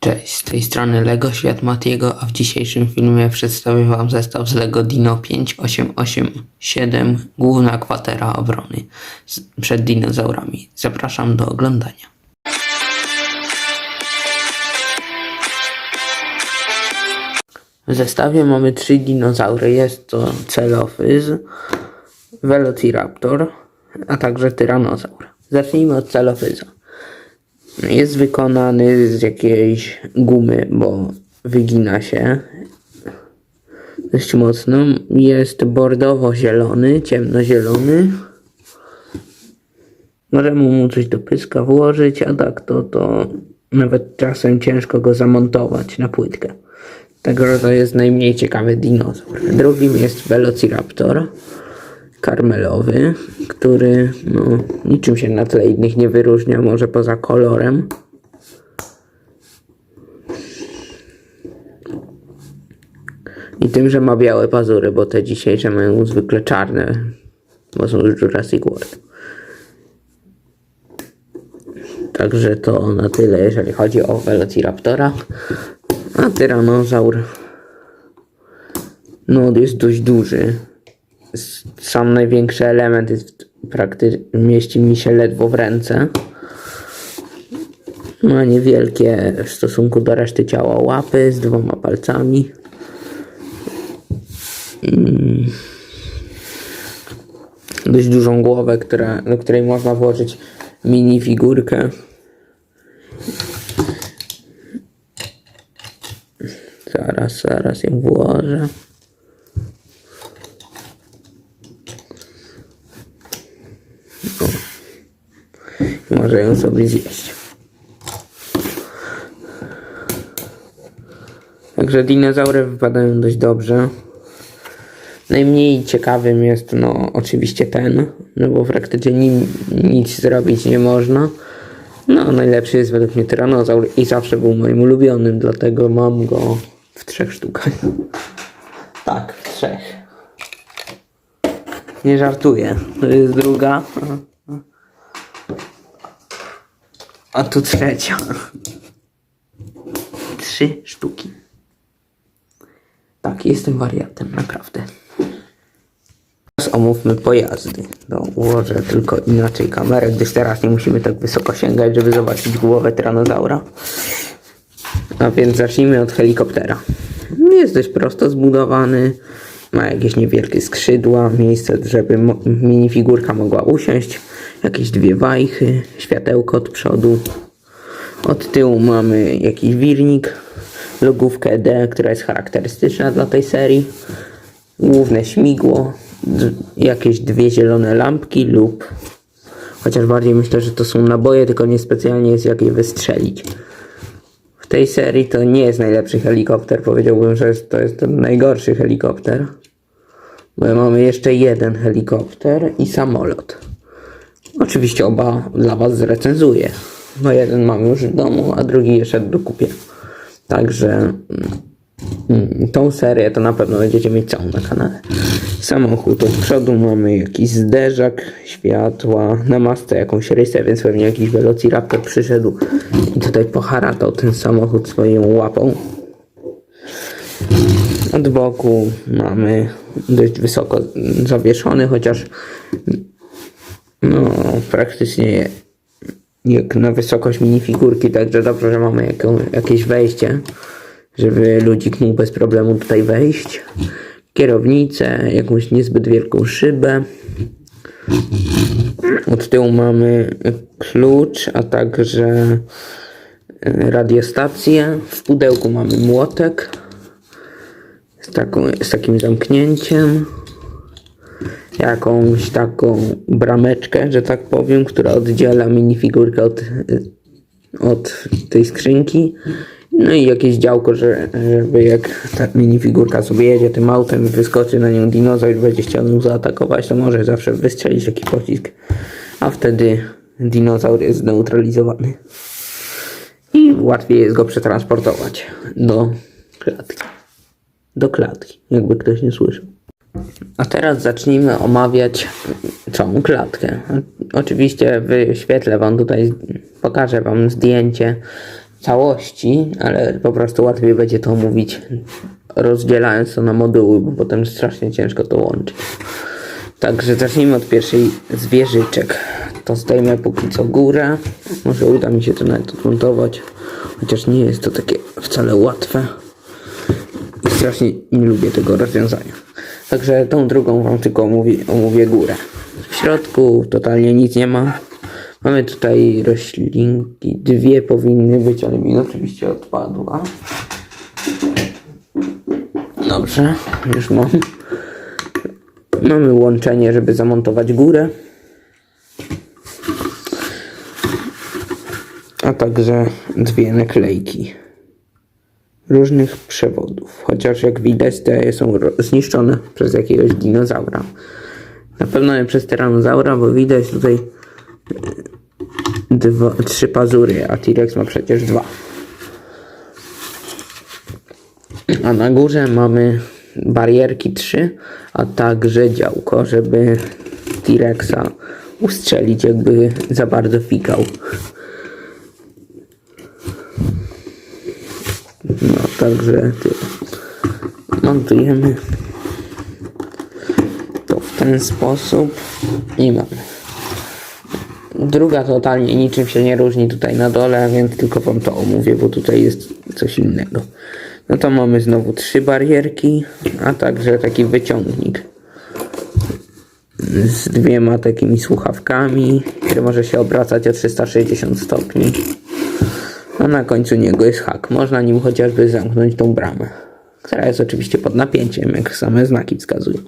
Cześć, z tej strony LEGO Świat Matiego, a w dzisiejszym filmie przedstawię Wam zestaw z LEGO Dino 5887, główna kwatera obrony przed dinozaurami. Zapraszam do oglądania. W zestawie mamy trzy dinozaury. Jest to Celophyz, Velociraptor, a także Tyrannozaur. Zacznijmy od Celophyza. Jest wykonany z jakiejś gumy, bo wygina się dość mocno. Jest bordowo-zielony, ciemnozielony. Możemy mu coś do pyska włożyć, a tak to, to nawet czasem ciężko go zamontować na płytkę. Także to jest najmniej ciekawy dinozaur. Drugim jest Velociraptor karmelowy, który no, niczym się na tle innych nie wyróżnia, może poza kolorem. I tym, że ma białe pazury, bo te dzisiejsze mają zwykle czarne, bo są z Jurassic World. Także to na tyle, jeżeli chodzi o Velociraptora. A Tyrannozaur no jest dość duży. Sam największy element jest praktycznie mieści mi się ledwo w ręce. Ma niewielkie w stosunku do reszty ciała łapy z dwoma palcami. Mm. Dość dużą głowę, która, do której można włożyć mini figurkę. Zaraz, zaraz ją włożę. Może ją sobie zjeść. Także dinozaury wypadają dość dobrze. Najmniej ciekawym jest no oczywiście ten, no bo praktycznie nim nic zrobić nie można. No najlepszy jest według mnie tyranozaur i zawsze był moim ulubionym, dlatego mam go w trzech sztukach. Tak, w trzech. Nie żartuję. To jest druga. A tu trzecia. Trzy sztuki. Tak, jestem wariatem, naprawdę. Teraz omówmy pojazdy. No, ułożę tylko inaczej kamerę, gdyż teraz nie musimy tak wysoko sięgać, żeby zobaczyć głowę tyranozaura. A więc zacznijmy od helikoptera. Jest dość prosto zbudowany. Ma jakieś niewielkie skrzydła, miejsce, żeby minifigurka mogła usiąść. Jakieś dwie wajchy, światełko od przodu. Od tyłu mamy jakiś wirnik, logówkę D, która jest charakterystyczna dla tej serii. Główne śmigło, jakieś dwie zielone lampki lub chociaż bardziej myślę, że to są naboje, tylko niespecjalnie jest jak je wystrzelić. W tej serii to nie jest najlepszy helikopter, powiedziałbym, że to jest ten najgorszy helikopter. Mamy jeszcze jeden helikopter i samolot. Oczywiście oba dla Was zrecenzuję. No jeden mam już w domu, a drugi jeszcze dokupię. Także mm, tą serię to na pewno będziecie mieć całą na kanale. Samochód od przodu mamy jakiś zderzak, światła, na masce jakąś rysę, więc pewnie jakiś Velociraptor przyszedł i tutaj poharatał ten samochód swoją łapą. Od boku mamy dość wysoko zawieszony, chociaż no praktycznie jak na wysokość minifigurki, także dobrze, że mamy jaką, jakieś wejście, żeby ludzik mógł bez problemu tutaj wejść. Kierownicę, jakąś niezbyt wielką szybę. Od tyłu mamy klucz, a także e, radiostację. W pudełku mamy młotek z, taką, z takim zamknięciem jakąś taką brameczkę, że tak powiem, która oddziela minifigurkę od, od tej skrzynki. No i jakieś działko, że, żeby jak ta minifigurka sobie jedzie tym autem wyskoczy na nią dinozaur będzie chciał ją zaatakować, to może zawsze wystrzelić jakiś pocisk, a wtedy dinozaur jest zneutralizowany. I łatwiej jest go przetransportować do klatki. Do klatki, jakby ktoś nie słyszał. A teraz zacznijmy omawiać całą klatkę. Oczywiście wyświetlę Wam tutaj, pokażę Wam zdjęcie całości, ale po prostu łatwiej będzie to omówić rozdzielając to na moduły, bo potem strasznie ciężko to łączyć. Także zacznijmy od pierwszej z wieżyczek. To zdejmę póki co górę. Może uda mi się to nawet odmontować. Chociaż nie jest to takie wcale łatwe. Strasznie nie lubię tego rozwiązania. Także tą drugą wam tylko omówię, omówię górę. W środku totalnie nic nie ma. Mamy tutaj roślinki. Dwie powinny być, ale mi oczywiście odpadła. Dobrze, już mam. Mamy łączenie, żeby zamontować górę. A także dwie naklejki różnych przewodów. Chociaż jak widać te są zniszczone przez jakiegoś dinozaura. Na pewno nie przez tyranozaura, bo widać tutaj e, dwa, trzy pazury, a T-Rex ma przecież dwa. A na górze mamy barierki 3, a także działko, żeby T-Rexa ustrzelić, jakby za bardzo fikał. Także. Montujemy to w ten sposób i mamy. Druga totalnie niczym się nie różni tutaj na dole, więc tylko wam to omówię, bo tutaj jest coś innego. No to mamy znowu trzy barierki, a także taki wyciągnik z dwiema takimi słuchawkami, który może się obracać o 360 stopni. A na końcu niego jest hak. Można nim chociażby zamknąć tą bramę, która jest oczywiście pod napięciem, jak same znaki wskazują.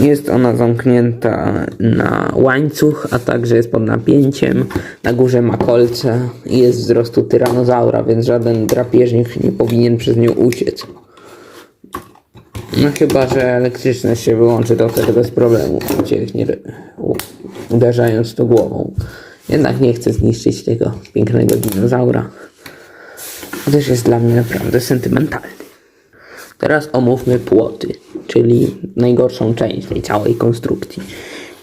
Jest ona zamknięta na łańcuch, a także jest pod napięciem. Na górze ma kolce i jest wzrostu tyranozaura, więc żaden drapieżnik nie powinien przez nią uciec. No chyba, że elektryczność się wyłączy, to wtedy bez problemu ucieknie, uderzając to głową. Jednak nie chcę zniszczyć tego pięknego dinozaura. Chociaż jest dla mnie naprawdę sentymentalny. Teraz omówmy płoty, czyli najgorszą część tej całej konstrukcji,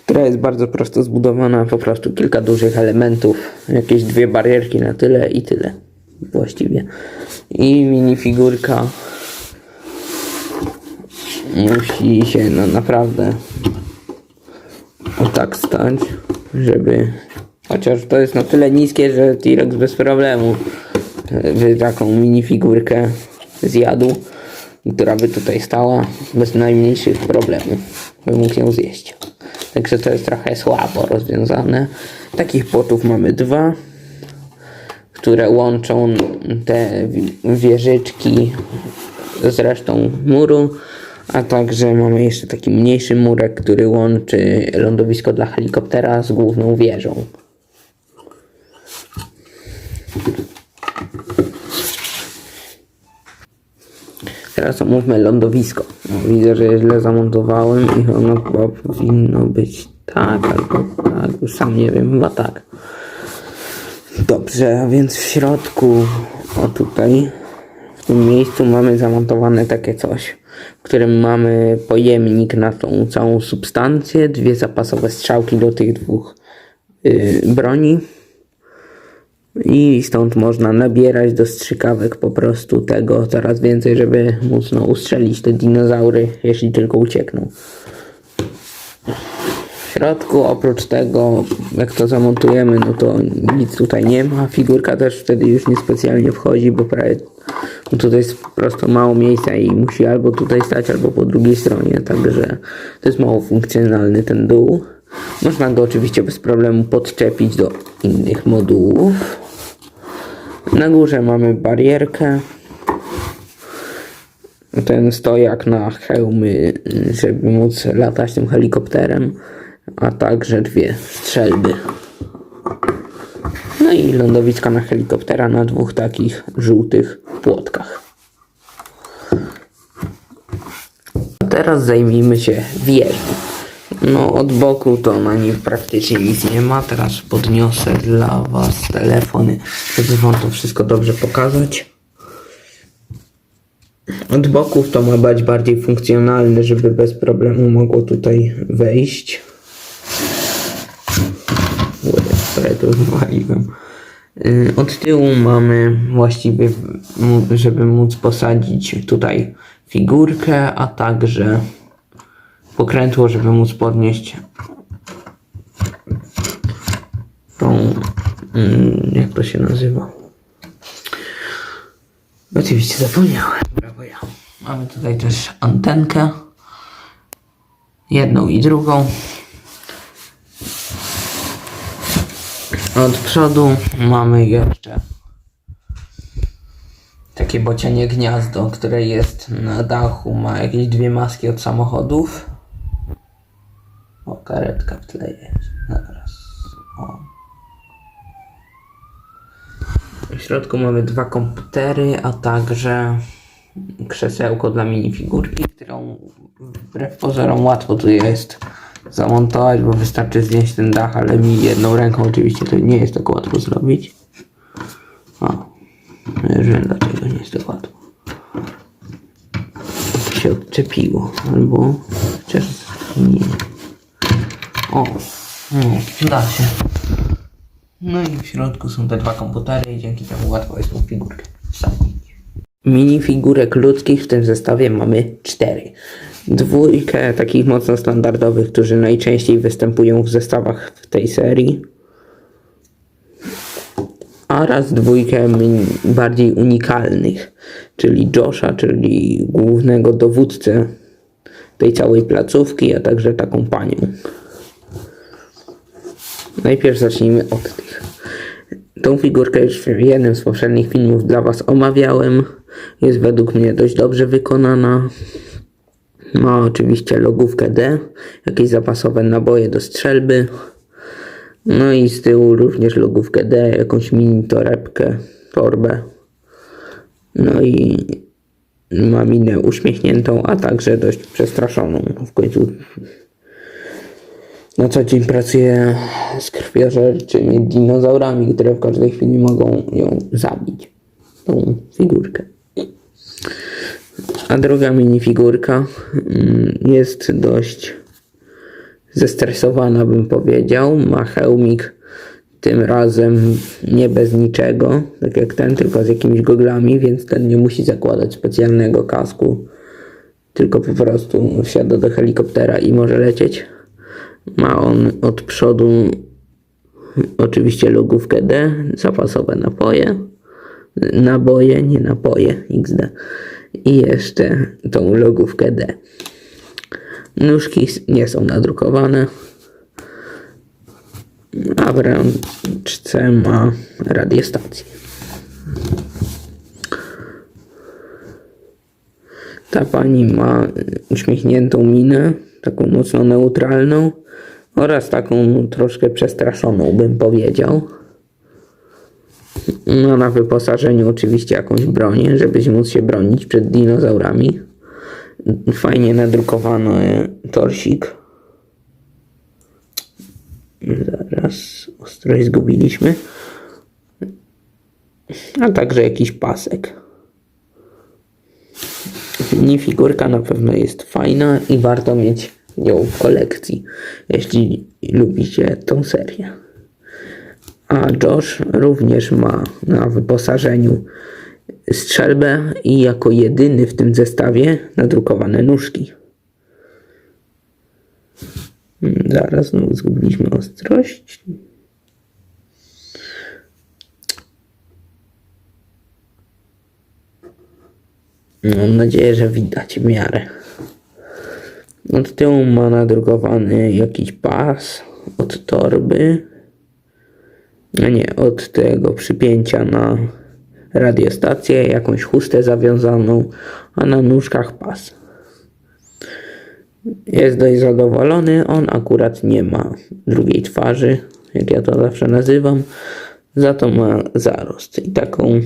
która jest bardzo prosto zbudowana, po prostu kilka dużych elementów, jakieś dwie barierki na tyle i tyle właściwie. I minifigurka musi się no, naprawdę o tak stać, żeby chociaż to jest na tyle niskie, że T-Rex bez problemu e, by taką minifigurkę zjadł, która by tutaj stała bez najmniejszych problemów, by mógł ją zjeść. Także to jest trochę słabo rozwiązane. Takich płotów mamy dwa, które łączą te wi- wieżyczki z resztą muru, a także mamy jeszcze taki mniejszy murek, który łączy lądowisko dla helikoptera z główną wieżą. Teraz omówmy lądowisko. Widzę, że źle zamontowałem i ono chyba powinno być tak albo tak, już sam nie wiem, chyba tak. Dobrze, a więc w środku, o tutaj, w tym miejscu mamy zamontowane takie coś, w którym mamy pojemnik na tą całą substancję, dwie zapasowe strzałki do tych dwóch yy, broni. I stąd można nabierać do strzykawek po prostu tego coraz więcej, żeby móc no, ustrzelić te dinozaury, jeśli tylko uciekną. W środku oprócz tego, jak to zamontujemy, no to nic tutaj nie ma. Figurka też wtedy już niespecjalnie wchodzi, bo prawie bo tutaj jest po prostu mało miejsca i musi albo tutaj stać, albo po drugiej stronie. Także to jest mało funkcjonalny ten dół. Można go oczywiście bez problemu podczepić do innych modułów. Na górze mamy barierkę. Ten stojak na hełmy, żeby móc latać tym helikopterem, a także dwie strzelby. No i lądowiska na helikoptera na dwóch takich żółtych płotkach. A teraz zajmijmy się wieżą. No od boku to na nim praktycznie nic nie ma. Teraz podniosę dla was telefony, żeby wam to wszystko dobrze pokazać. Od boków to ma być bardziej funkcjonalne, żeby bez problemu mogło tutaj wejść. Które. Y, Od tyłu mamy właściwie, żeby móc posadzić tutaj figurkę, a także pokrętło, żeby móc podnieść tą, mm, jak to się nazywa? Oczywiście zapomniałem. Brawo ja. Mamy tutaj też antenkę. Jedną i drugą. Od przodu mamy jeszcze takie bocianie gniazdo, które jest na dachu, ma jakieś dwie maski od samochodów. Karetka w tle jest. Zaraz. O. W środku mamy dwa komputery, a także krzesełko dla minifigurki, którą wbrew pozorom łatwo tu jest zamontować, bo wystarczy zdjąć ten dach, ale mi jedną ręką oczywiście to nie jest tak łatwo zrobić. O, wiem dlaczego nie jest tak łatwo. Się odczepiło, albo chociaż nie. O, no, da się. No i w środku są te dwa komputery i dzięki temu łatwo jest tą figurkę wsadzić. Minifigurek ludzkich w tym zestawie mamy cztery. Dwójkę takich mocno standardowych, którzy najczęściej występują w zestawach w tej serii. Oraz dwójkę bardziej unikalnych, czyli Josha, czyli głównego dowódcę tej całej placówki, a także taką panią. Najpierw zacznijmy od tych. Tą figurkę już w jednym z poprzednich filmów dla Was omawiałem. Jest według mnie dość dobrze wykonana. Ma oczywiście logówkę D, jakieś zapasowe naboje do strzelby. No i z tyłu również logówkę D, jakąś mini torebkę, torbę. No i ma minę uśmiechniętą, a także dość przestraszoną. W końcu na co dzień pracuję z krwiożerczymi dinozaurami, które w każdej chwili mogą ją zabić. Tą figurkę. A druga minifigurka mm, jest dość zestresowana, bym powiedział. Ma hełmik tym razem nie bez niczego, tak jak ten, tylko z jakimiś goglami, więc ten nie musi zakładać specjalnego kasku, tylko po prostu wsiada do helikoptera i może lecieć. Ma on od przodu oczywiście logówkę D, zapasowe napoje, naboje, nie napoje, XD. I jeszcze tą logówkę D. Nóżki nie są nadrukowane, a w ręczce ma radiostację. Ta pani ma uśmiechniętą minę, taką mocno neutralną oraz taką troszkę przestraszoną, bym powiedział. Ma na wyposażeniu oczywiście jakąś broń, żeby móc się bronić przed dinozaurami. Fajnie nadrukowany torsik. Zaraz ostrość zgubiliśmy. A także jakiś pasek. Minifigurka na pewno jest fajna i warto mieć ją w kolekcji, jeśli lubicie tą serię. A Josh również ma na wyposażeniu strzelbę i jako jedyny w tym zestawie nadrukowane nóżki. Hmm, Zaraz znowu zgubiliśmy ostrość. Mam nadzieję, że widać w miarę. Od tyłu ma nadrukowany jakiś pas od torby. A nie, od tego przypięcia na radiostację, jakąś chustę zawiązaną, a na nóżkach pas. Jest dość zadowolony, on akurat nie ma drugiej twarzy, jak ja to zawsze nazywam, za to ma zarost i taką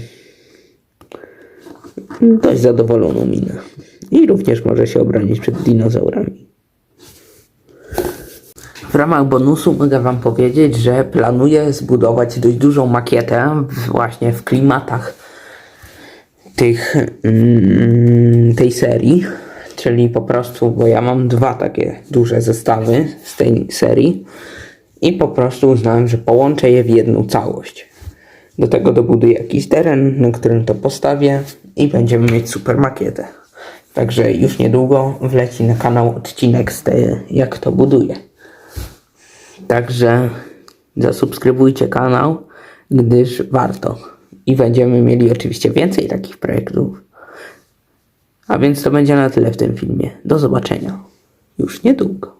dość zadowoloną minę. I również może się obronić przed dinozaurami. W ramach bonusu mogę Wam powiedzieć, że planuję zbudować dość dużą makietę właśnie w klimatach tych, mm, tej serii. Czyli po prostu, bo ja mam dwa takie duże zestawy z tej serii i po prostu uznałem, że połączę je w jedną całość. Do tego dobuduję jakiś teren, na którym to postawię i będziemy mieć super makietę. Także już niedługo wleci na kanał odcinek z tej, jak to buduję. Także zasubskrybujcie kanał, gdyż warto. I będziemy mieli oczywiście więcej takich projektów. A więc to będzie na tyle w tym filmie. Do zobaczenia już niedługo.